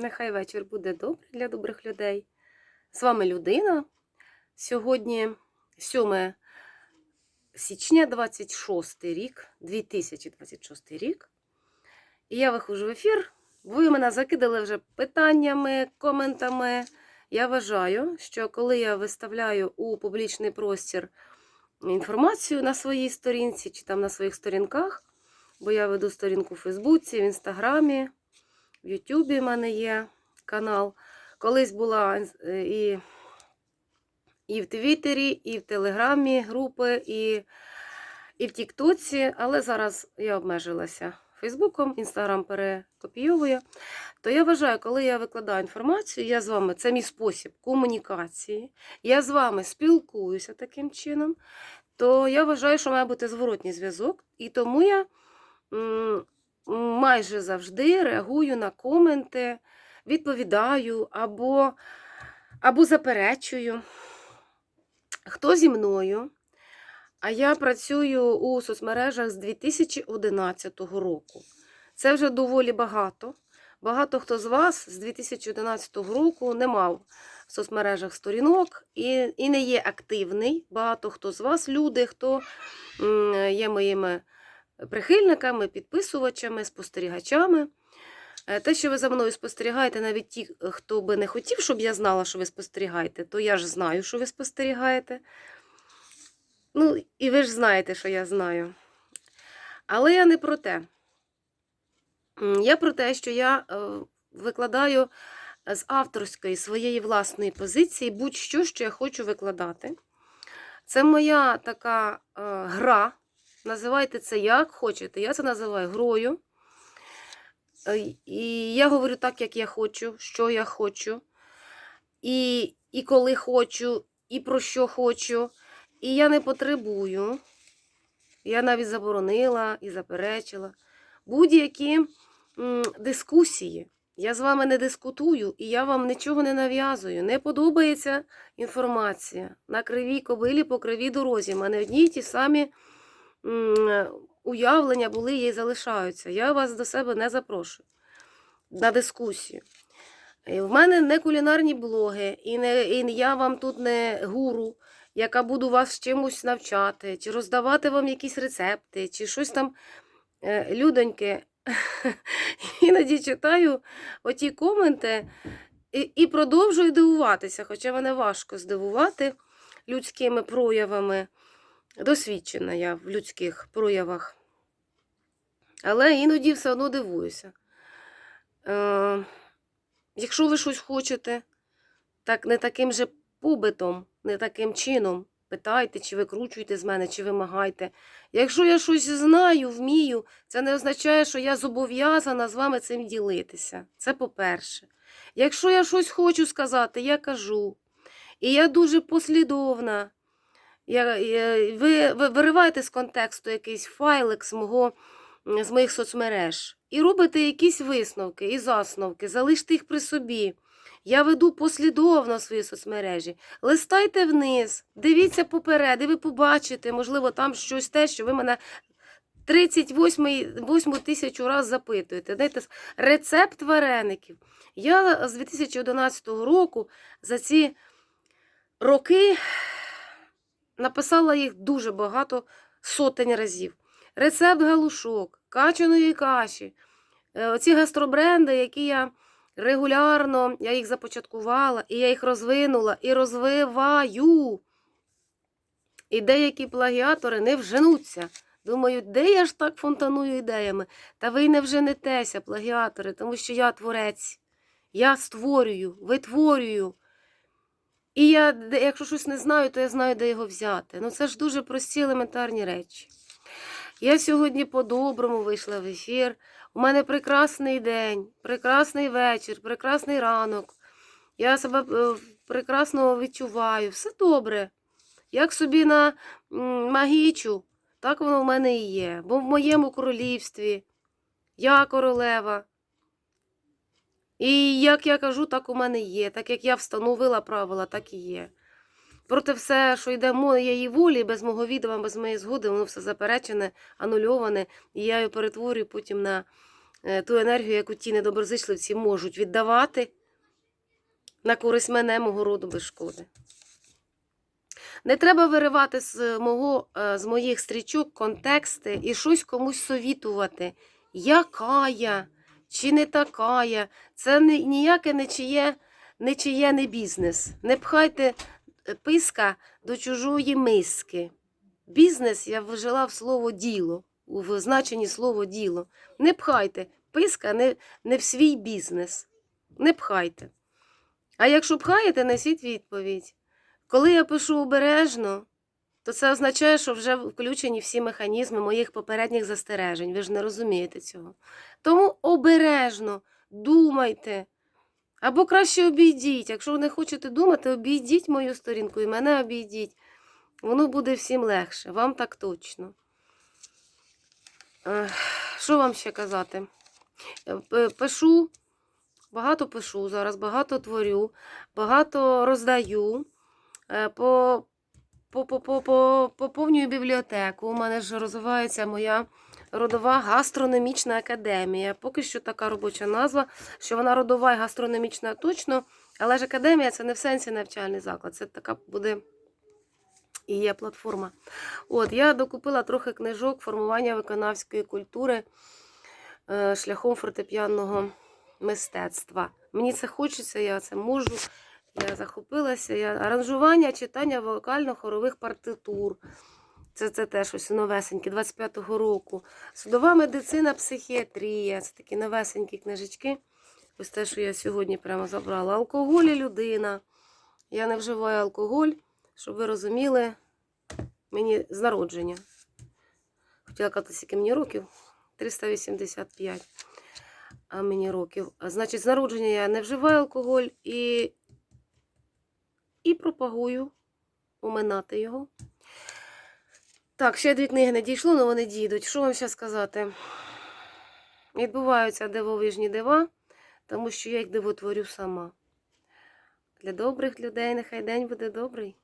Нехай вечір буде добрий для добрих людей. З вами людина. Сьогодні 7 січня, 26 рік, 2026 рік. І я виходжу в ефір. Ви мене закидали вже питаннями, коментами. Я вважаю, що коли я виставляю у публічний простір інформацію на своїй сторінці чи там на своїх сторінках, бо я веду сторінку в Фейсбуці, в Інстаграмі, в Ютубі в мене є канал. Колись була е, і, і в Твіттері, і в Телеграмі групи, і, і в Тіктоці, але зараз я обмежилася Фейсбуком, Інстаграм перекопійовую. То я вважаю, коли я викладаю інформацію, я з вами, це мій спосіб комунікації, я з вами спілкуюся таким чином, то я вважаю, що має бути зворотній зв'язок, і тому я майже завжди реагую на коменти, відповідаю або, або заперечую. Хто зі мною? А я працюю у соцмережах з 2011 року. Це вже доволі багато. Багато хто з вас з 2011 року не мав в соцмережах сторінок і, і не є активний. Багато хто з вас, люди, хто є моїми прихильниками, підписувачами, спостерігачами. Е, Те, що ви за мною спостерігаєте, навіть ті, хто би не хотів, щоб я знала, що ви спостерігаєте, то я ж знаю, що ви спостерігаєте. Ну, і ви ж знаєте, що я знаю. Але я не про те. Я про те, що я е, викладаю з авторської своєї власної позиції будь-що, що я хочу викладати. Це моя така е, гра. Називайте це як хочете. Я це називаю грою. Е, І я говорю так, як я хочу, що я хочу, і, і коли хочу, і про що хочу. І я не потребую. Я навіть заборонила і заперечила будь-які дискусії. Я з вами не дискутую, і я вам нічого не нав'язую. Не подобається інформація. На кривій кобилі по кривій дорозі. У мене одні й ті самі уявлення були і залишаються. Я вас до себе не запрошую на дискусію. В мене не кулінарні блоги, і, не, і я вам тут не гуру, яка буду вас чимось навчати, чи роздавати вам якісь рецепти, чи щось там Е, людоньки. Іноді читаю оті коменти і, і продовжую дивуватися, хоча мене важко здивувати людськими проявами. Досвідчена я в людських проявах. Але іноді все одно дивуюся. Е, якщо ви щось хочете, так не таким же побитом, не таким чином, питайте, чи викручуйте з мене, чи вимагайте. Якщо я щось знаю, вмію, це не означає, що я зобов'язана з вами цим ділитися. Це по-перше. Якщо я щось хочу сказати, я кажу. І я дуже послідовна. Я, я, ви, ви вириваєте з контексту якийсь файлик з, мого, з моїх соцмереж і робите якісь висновки і засновки, залиште їх при собі. Я веду послідовно свої соцмережі. Листайте вниз, дивіться поперед, і ви побачите, можливо, там щось те, що ви мене 38 8 тисячу раз запитуєте. Дайте рецепт вареників. Я з 2011 року за ці роки написала їх дуже багато сотень разів. Рецепт галушок, качаної каші. Е, Оці гастробренди, які я регулярно я їх започаткувала, і я їх розвинула і розвиваю. І деякі плагіатори не вженуться. Думають, де я ж так фонтаную ідеями? Та ви не вженетеся, плагіатори, тому що я творець. Я створюю, витворюю. І я, якщо щось не знаю, то я знаю, де його взяти. Ну це ж дуже прості елементарні речі. Я сьогодні по-доброму вийшла в ефір. У мене прекрасний день, прекрасний вечір, прекрасний ранок. Я себе е, прекрасно відчуваю. Все добре. Як собі на магічу, так воно в мене і є. Бо в моєму королівстві я королева. І як я кажу, так у мене є. Так як я встановила правила, так і є. Проте все, що йде моєї волі, без мого відома, без моєї згоди, воно все заперечене, анульоване, і я його перетворюю потім на е, ту енергію, яку ті недоброзичливці можуть віддавати на користь мене, мого роду без шкоди. Не треба виривати з, мого, е, з моїх стрічок контексти і щось комусь совітувати. Яка я чи не така я. Це ніяке нечиє, нечиє не бізнес. Не пхайте е, писка до чужої миски. Бізнес я вжила в слово діло, в значенні слово діло. Не пхайте писка не, не в свій бізнес. Не пхайте. А якщо пхаєте, несіть відповідь. Коли я пишу обережно, то це означає, що вже включені всі механізми моїх попередніх застережень. Ви ж не розумієте цього. Тому обережно думайте. Або краще обійдіть. Якщо ви не хочете думати, обійдіть мою сторінку і мене обійдіть. Воно буде всім легше, вам так точно. Що вам ще казати? Е, Пишу, багато пишу зараз, багато творю, багато роздаю. Е, по, поповнюю бібліотеку. У мене ж розвивається моя родова гастрономічна академія. Поки що така робоча назва, що вона родова і гастрономічна точно, але ж академія це не в сенсі навчальний заклад. Це така буде і є платформа. От, я докупила трохи книжок формування виконавської культури е, шляхом фортепіанного мистецтва. Мені це хочеться, я це можу. Я захопилася. Я... Аранжування, читання вокально-хорових партитур. Це, це теж ось новесенькі, 25-го року. Судова медицина, психіатрія. Це такі новесенькі книжечки. Ось те, що я сьогодні прямо забрала. Алкоголь і людина. Я не вживаю алкоголь, щоб ви розуміли, мені з народження. Хотіла казати, скільки мені років? 385. А мені років. Значить, з народження я не вживаю алкоголь і, і пропагую оминати його. Так, ще дві книги не дійшло, але вони дійдуть. Що вам ще сказати? Відбуваються дивовижні дива, тому що я їх дивотворю сама. Для добрих людей нехай день буде добрий.